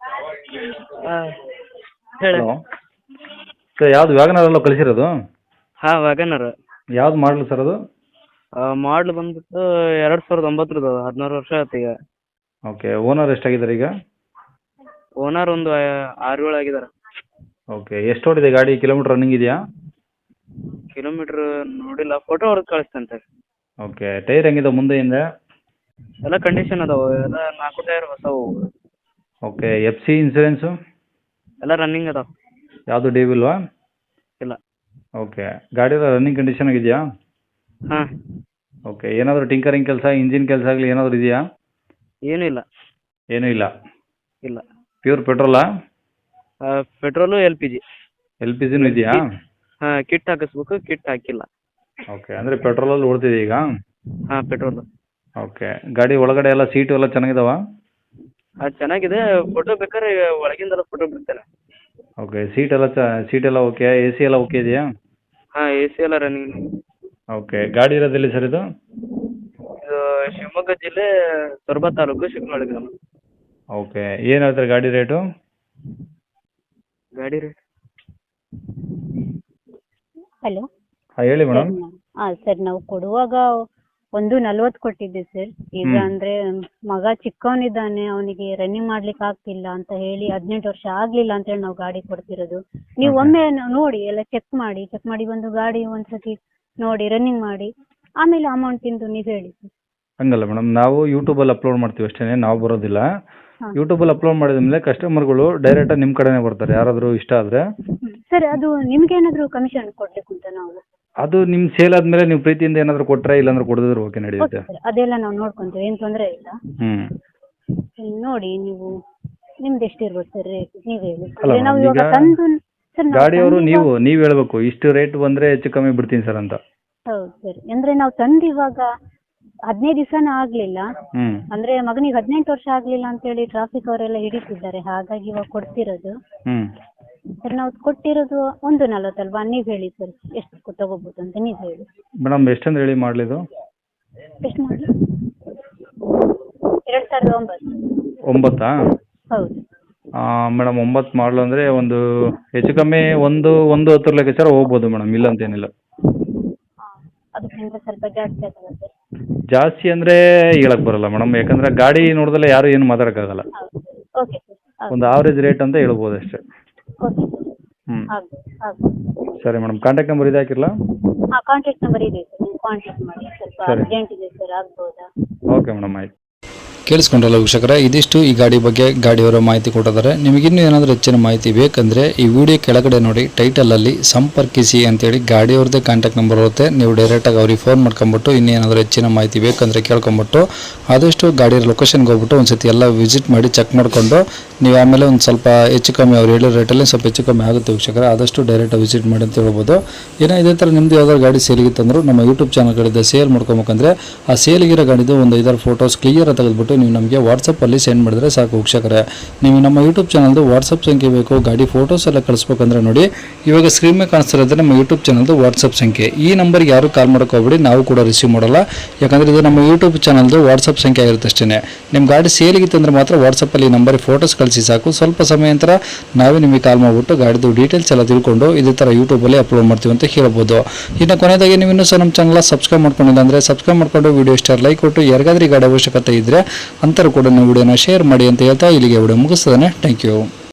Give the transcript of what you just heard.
ಹಾಂ ಹೇಳಿ. Hello. Sir ಯಾವ್ದು ವ್ಯಾಗನರ್ ಅಲ್ಲ ಕಳಿಸಿರೋದು? ಹಾಂ ವ್ಯಾಗನರ್ ಯಾವ್ದು ಮಾಡಲು ಸರ್ ಅದು? ಮಾಡ್ಲ್ ಬಂದ್ಬಿಟ್ಟು ಎರಡು ಸಾವಿರದ ಒಂಬತ್ತರದ್ದು ಅದು ಹದಿನಾರು ವರ್ಷ ಆಯ್ತು ಈಗ. ಓಕೆ ಓನರ್ ಎಷ್ಟಾಗಿದ್ದಾರೆ ಈಗ? ಓನರ್ ಒಂದು ಆರು ಏಳು ಆಗಿದ್ದಾರೆ. ಓಕೆ ಎಷ್ಟು ಓಡಿದೆ ಗಾಡಿ? ಕಿಲೋಮೀಟರ್ ರನ್ನಿಂಗ್ ಇದೆಯಾ? ಕಿಲೋಮೀಟ್ರ್ ನೋಡಿಲ್ಲ ಫೋಟೋ ಹೊಡೆದು ಕಳಿಸ್ತಂತೆ ಓಕೆ ಟೈರ್ ಹೆಂಗಿದೆ ಮುಂದೆ ಹಿಂದೆ? ಎಲ್ಲ ಕಂಡೀಷನ್ ಅದಾವ ಎಲ್ಲ ನಾಲ್ಕು ಟೈರ್ ಹೊಸವು. ಓಕೆ ಎಫ್ ಸಿ ಇನ್ಸೂರೆನ್ಸು ಎಲ್ಲ ರನ್ನಿಂಗ್ ಅದಾವೆ. ಯಾವುದು ಡೀವ್ ಇಲ್ವಾ ಇಲ್ಲ. ಓಕೆ ಗಾಡಿ ರನ್ನಿಂಗ್ ಕಂಡೀಷನ್ ಆಗಿದೆಯಾ? ಹಾಂ. ಓಕೆ ಏನಾದರೂ ಟಿಂಕರಿಂಗ್ ಕೆಲಸ ಇಂಜಿನ್ ಕೆಲಸ ಆಗಲಿ ಏನಾದರೂ ಇದೆಯಾ? ಏನೂ ಇಲ್ಲ. ಏನೂ ಇಲ್ಲ. ಇಲ್ಲ. Pure ಪೆಟ್ರೋಲಾ petrol L P G L P ಜಿನೂ ಇದೆಯಾ? ಹಾಂ ಕಿಟ್ ಹಾಕಿಸ್ಬೇಕು ಕಿಟ್ ಹಾಕಿಲ್ಲ. ಓಕೆ ಅಂದರೆ ಪೆಟ್ರೋಲಲ್ಲಿ ಓಡ್ತಿದೆ ಈಗ? ಹಾಂ ಪೆಟ್ರೋಲು ಓಕೆ ಗಾಡಿ ಒಳಗಡೆ ಎಲ್ಲ ಸೀಟು ಎಲ್ಲ ಚೆನ್ನಾಗಿದಾವ? ಅದು ಚೆನ್ನಾಗಿದೆ. ಫೋಟೋ ಬೇಕಾದ್ರೆ ಒಳಗಿಂದೆಲ್ಲ ಫೋಟೋ ಬಿಡ್ತೇನೆ. ಓಕೆ ಸೀಟ್ ಎಲ್ಲ ಚ ಸೀಟ್ ಎಲ್ಲ ಓಕೆ ಎ ಸಿ ಎಲ್ಲ ಓಕೆ ಇದೆಯಾ? ಹಾಂ ಎ ಸಿ ಎಲ್ಲ ರನ್ನಿಂಗ್ ಓಕೆ ಗಾಡಿ ಇರೋದೆಲ್ಲಿ ಸರ್ ಇದು? ಇದು ಶಿವಮೊಗ್ಗ ಜಿಲ್ಲೆ ಸೊರಬ ತಾಲೂಕು ಶಿವಮೊಳಗ ಗ್ರಾಮ ಓಕೆ ಏನು ಹೇಳ್ತಾರೆ ಗಾಡಿ ರೇಟು ಗಾಡಿ ರೇಟ್ ಹಲೋ ಹಾಂ ಹೇಳಿ ಮೇಡಮ್ ಹಾಂ ಸರ್ ನಾವು ಕೊಡುವಾಗ ಒಂದು ನಲ್ವತ್ ಕೊಟ್ಟಿದ್ದೆ ಸರ್ ಈಗ ಅಂದ್ರೆ ಮಗ ಚಿಕ್ಕವನಿದ್ದಾನೆ ಅವನಿಗೆ ರನ್ನಿಂಗ್ ಮಾಡ್ಲಿಕ್ಕೆ ಆಗ್ತಿಲ್ಲ ಅಂತ ಹೇಳಿ ಹದಿನೆಂಟು ವರ್ಷ ಆಗ್ಲಿಲ್ಲ ಅಂತ ಹೇಳಿ ನಾವು ಗಾಡಿ ಕೊಡ್ತಿರೋದು. ನೀವು ಒಮ್ಮೆ ನೋಡಿ ಎಲ್ಲ ಚೆಕ್ ಮಾಡಿ ಚೆಕ್ ಮಾಡಿ ಬಂದು ಗಾಡಿ ಒಂದ್ಸತಿ ನೋಡಿ ರನ್ನಿಂಗ್ ಮಾಡಿ. ಆಮೇಲೆ ಅಮೌಂಟ್ ತಿಂದು ನೀವು ಹೇಳಿ ಹಂಗಲ್ಲ ಮೇಡಮ್ ನಾವು ಯೂಟ್ಯೂಬಲ್ಲಿ ಅಪ್ಲೋಡ್ ಮಾಡ್ತೀವಿ ಅಷ್ಟೇ ನಾವು ಬರೋದಿಲ್ಲ. ಯೂಟ್ಯೂಬ್ ಅಲ್ಲಿ ಅಪ್ಲೋಡ್ ಮಾಡಿದ ಮೇಲೆ ಕಸ್ಟಮರ್ಗಳು ಡೈರೆಕ್ಟ್ ನಿಮ್ ಕಡೆನೇ ಬರ್ತಾರೆ ಯಾರಾದ್ರೂ ಇಷ್ಟ ಆದ್ರೆ. ಸರ್ ಅದು ನಿಮ್ಗೆ ಏನಾದ್ರು ಕಮಿಷನ್ ಕೊಡ್ಲಿಕ್ಕೆ ಉಂಟಾ ನಾವು? ಅದು ನಿಮ್ ಸೇಲ್ ಆದ್ಮೇಲೆ ನೀವು ಪ್ರೀತಿಯಿಂದ ಏನಾದ್ರು ಕೊಟ್ರೆ ಇಲ್ಲಾಂದ್ರೆ ಕೊಡದಿದ್ರು ಓಕೆ ನಡೆಯುತ್ತೆ. ಅದೆಲ್ಲ ನಾವು ನೋಡ್ಕೊಂತೀವಿ ಏನ್ ತೊಂದ್ರೆ ಇಲ್ಲ. ಹ್ಮ್, ನೋಡಿ ನೀವು ನಿಮ್ದು ಎಷ್ಟು ಇರ್ಬೋದು ಸರ್ ರೇಟ್ ನೀವು ಹೇಳಿ. ಅಲ್ಲ ಅಂದ್ರೆ ನಾವು ಇವಾಗ ಈಗ ತಂದು ಸರ್ ನಾವು ಗಾಡಿಯವರು ನೀವು ನೀವು ಹೇಳ್ಬೇಕು ಇಷ್ಟು ರೇಟ್ ಬಂದ್ರೆ ಹೆಚ್ಚು ಕಮ್ಮಿ ಬಿಡ್ತೀನಿ ಸರ್ ಅಂತ. ಹೌದು ಸರ್. ಅಂದ್ರೆ ನಾವು ತಂದು ಇವಾಗ ಹದಿನೈದು ದಿವಸನ ಆಗ್ಲಿಲ್ಲ. ಅಂದ್ರೆ ಮಗನಿಗೆ ಹದಿನೆಂಟು ವರ್ಷ ಆಗ್ಲಿಲ್ಲ ಅಂತ ಹೇಳಿ ಟ್ರಾಫಿಕ್ ಅವರೆಲ್ಲ ಹಿಡಿತಿದ್ದಾರೆ ಹಾಗಾಗಿ ಇವಾಗ ಕೊಡ್ತಿರೋದು. ಹ್ಞೂ ಸರ್ ನಾವು ಕೊಟ್ಟಿರೋದು ಒಂದು ನಲವತ್ತಲ್ವಾ? ನೀವು ಹೇಳಿ ಸರ್ ಎಷ್ಟು ತಗೋಬಹುದು ಅಂತ ನೀವು ಹೇಳಿ. ಮೇಡಮ್ ಎಷ್ಟಂದ್ರೆ ಹೇಳಿ ಮಾಡಲಿದು ಎಷ್ಟು ಮಾಡಿ ಎರಡು ಸಾವಿರದ ಒಂಬತ್ತು. ಒಂಬತ್ತಾ? ಹೌದು. ಮೇಡಮ್ ಒಂಬತ್ತು ಮಾಡಲು ಅಂದರೆ ಒಂದು ಹೆಚ್ಚು ಕಮ್ಮಿ ಒಂದು ಒಂದು ಹತ್ತರ ಲೆಕ್ಕಾಚಾರ ಹೋಗ್ಬೋದು ಮೇಡಮ್ ಇಲ್ಲ ಅಂತೇನಿಲ್ಲ ಅದಕ್ಕಿಂತ ಸ್ವಲ್ಪ ಜಾಸ್ತಿ ಅಂದ್ರೆ ಜಾಸ್ತಿ ಅಂದರೆ ಹೇಳಕ್ ಬರಲ್ಲ ಮೇಡಮ್ ಯಾಕಂದ್ರೆ ಗಾಡಿ ನೋಡಿದ್ರೆ ಯಾರು ಏನು ಮಾತಾಡೋಕ್ಕಾಗಲ್ಲ. ಓಕೆ ಸರ್ ಒಂದು ಆವ್ರೇಜ್ ರೇಟ್ ಅಂತ ಹೇಳ್ಬೋದು ಅಷ್ಟೇ. ಓಕೆ ಸರ್ ಹ್ಞೂ ಆಗ್ಬೋದು ಆಗ್ಬೋದು ಸರಿ ಮೇಡಮ್ ಕಾಂಟ್ಯಾಕ್ಟ್ ನಂಬರ್ ಇದೆ ಹಾಕಿರಲಾ? ಹಾಂ ಕಾಂಟ್ಯಾಕ್ಟ್ ನಂಬರ್ ಇದೆ ಸರ್ ನೀವು ಕಾಂಟ್ಯಾಕ್ಟ್ ಮಾಡಿ. ಸ್ವಲ್ಪ ಸರಿ. ಅರ್ಜೆಂಟ್ ಇದೆ ಸರ್ ಆಗ್ಬೋದಾ? ಓಕೆ ಮೇಡಮ್ ಆಯ್ತು. ಕೇಳಿಸ್ಕೊಂಡ್ರಲ್ಲ ವೀಕ್ಷಕರೇ, ಇದಿಷ್ಟು ಈ ಗಾಡಿ ಬಗ್ಗೆ ಗಾಡಿಯವರ ಮಾಹಿತಿ ಕೊಟ್ಟಿದ್ದಾರೆ. ನಿಮಗಿನ್ನೂ ಏನಾದರೂ ಹೆಚ್ಚಿನ ಮಾಹಿತಿ ಬೇಕಂದರೆ ಈ ವಿಡಿಯೋ ಕೆಳಗಡೆ ನೋಡಿ, ಟೈಟಲಲ್ಲಿ ಸಂಪರ್ಕಿಸಿ ಅಂತೇಳಿ ಗಾಡಿಯವ್ರದ್ದೇ ಕಾಂಟ್ಯಾಕ್ಟ್ ನಂಬರ್ ಇರುತ್ತೆ ನೀವು ಡೈರೆಕ್ಟಾಗಿ ಅವ್ರಿಗೆ ಫೋನ್ ಮಾಡ್ಕೊಂಬಿಟ್ಟು ಇನ್ನೇನಾದರೂ ಹೆಚ್ಚಿನ ಮಾಹಿತಿ ಬೇಕಂದರೆ ಕೇಳ್ಕೊಂಬಿಟ್ಟು ಆದಷ್ಟು ಗಾಡಿಯ ಲೊಕೇಶನ್ಗೆ ಹೋಗ್ಬಿಟ್ಟು ಒಂದು ಸತಿ ಎಲ್ಲ ವಿಸಿಟ್ ಮಾಡಿ ಚೆಕ್ ಮಾಡಿಕೊಂಡು ನೀವು ಆಮೇಲೆ ಒಂದು ಸ್ವಲ್ಪ ಹೆಚ್ಚು ಕಮ್ಮಿ ಅವ್ರು ಹೇಳಿರೋ ರೇಟಲ್ಲಿ ಸ್ವಲ್ಪ ಹೆಚ್ಚು ಕಮ್ಮಿ ಆಗುತ್ತೆ ವೀಕ್ಷಕರ, ಆದಷ್ಟು ಡೈರೆಕ್ಟಾಗಿ ವಿಸಿಟ್ ಮಾಡಿ ಅಂತ ಹೇಳ್ಬೋದು. ಏನೋ ಇದೇ ಥರ ನಿಮ್ಮದು ಯಾವ್ದಾದ್ರು ಗಾಡಿ ಸೇಲಿಗಿತ್ತಂದ್ರೂ ನಮ್ಮ ಯೂಟ್ಯೂಬ್ ಚಾನಲ್ಗಳಿಂದ ಸೇಲ್ ಮಾಡ್ಕೊಬೇಕಂದ್ರೆ ಆ ಸೇಲಿಗಿರೋ ಗಾಡಿದು ಒಂದು ಐದಾರು ಫೋಟೋಸ್ ಕ್ಲಿಯರ್ ತೆಗೆದುಬಿಟ್ಟು ನೀವು ನಮಗೆ ವಾಟ್ಸಪ್ಪಲ್ಲಿ ಸೆಂಡ್ ಮಾಡಿದ್ರೆ ಸಾಕು ವೀಕ್ಷಕರೇ. ನೀವು ನಮ್ಮ ಯೂಟ್ಯೂಬ್ ಚಾನಲ್ದು ವಾಟ್ಸಪ್ ಸಂಖ್ಯೆ ಬೇಕು, ಗಾಡಿ ಫೋಟೋಸ್ ಎಲ್ಲ ಕಳಿಸ್ಬೇಕಂದ್ರೆ ನೋಡಿ. ಇವಾಗ ಸ್ಕ್ರೀನ್ ಮೇಲೆ ಕಾಣಿಸ್ತಿರೋದು ನಮ್ಮ ಯೂಟ್ಯೂಬ್ ಚಾನಲ್ದು ವಾಟ್ಸಪ್ ಸಂಖ್ಯೆ. ಈ ನಂಬರ್ಗೆ ಯಾರು ಕಾಲ್ ಮಾಡೋಕೆ ಹೋಗ್ಬೇಡಿ, ನಾವು ಕೂಡ ರಿಸೀವ್ ಮಾಡಲ್ಲ. ಯಾಕಂದರೆ ಇದು ನಮ್ಮ ಯೂಟ್ಯೂಬ್ ಚಾನಲ್ದು ವಾಟ್ಸಪ್ ಸಂಖ್ಯೆ ಆಗಿರುತ್ತೆ ನಿಮ್ಮ ಗಾಡಿ ಸೇಲಿಗಿತ್ತಂದ್ರೆ ಮಾತ್ರ ವಾಟ್ಸಪ್ಪಲ್ಲಿ ಈ ನಂಬರಿಗೆ ಫೋಟೋಸ್ ಕಳಿಸಿ ಸಾಕು. ಸ್ವಲ್ಪ ಸಮಯ ನಂತರ ನಾವೇ ನಿಮಗೆ ಕಾಲ್ ಮಾಡಿಬಿಟ್ಟು ಗಾಡಿದು ಡೀಟೇಲ್ಸ್ ಎಲ್ಲ ತಿಳ್ಕೊಂಡು ಇದೇ ಥರ ಯೂಟ್ಯೂಬಲ್ಲಿ ಅಪ್ಲೋಡ್ ಮಾಡ್ತೀವಿ ಅಂತ ಹೇಳ್ಬೋದು. ಇನ್ನು ಕೊನೆಯದಾಗಿ ನೀವು ಇನ್ನೂ ಸಹ ನಮ್ಮ ಚಾನಲ್ ಸಬ್ಸ್ಕ್ರೈಬ್ ಮಾಡ್ಕೊಂಡಿಲ್ಲ ಅಂದರೆ ಸಬ್ಸ್ಕ್ರೈಬ್ ಮಾಡ್ಕೊಂಡು ವೀಡಿಯೋ ಇಷ್ಟ ಲೈಕ್ ಕೊಟ್ಟು. ಯಾರಿಗಾದ್ರೂ ಗಾಡಿ ಅವಶ್ಯಕತೆ ಇದ್ದರೆ ಅಂತರ ಕೂಡ ನೀವು ವಿಡಿಯೋನ ಶೇರ್ ಮಾಡಿ ಅಂತ ಹೇಳ್ತಾ ಇಲ್ಲಿಗೆ ವಿಡಿಯೋ ಮುಗಿಸ್ತದೆ ಥ್ಯಾಂಕ್ ಯು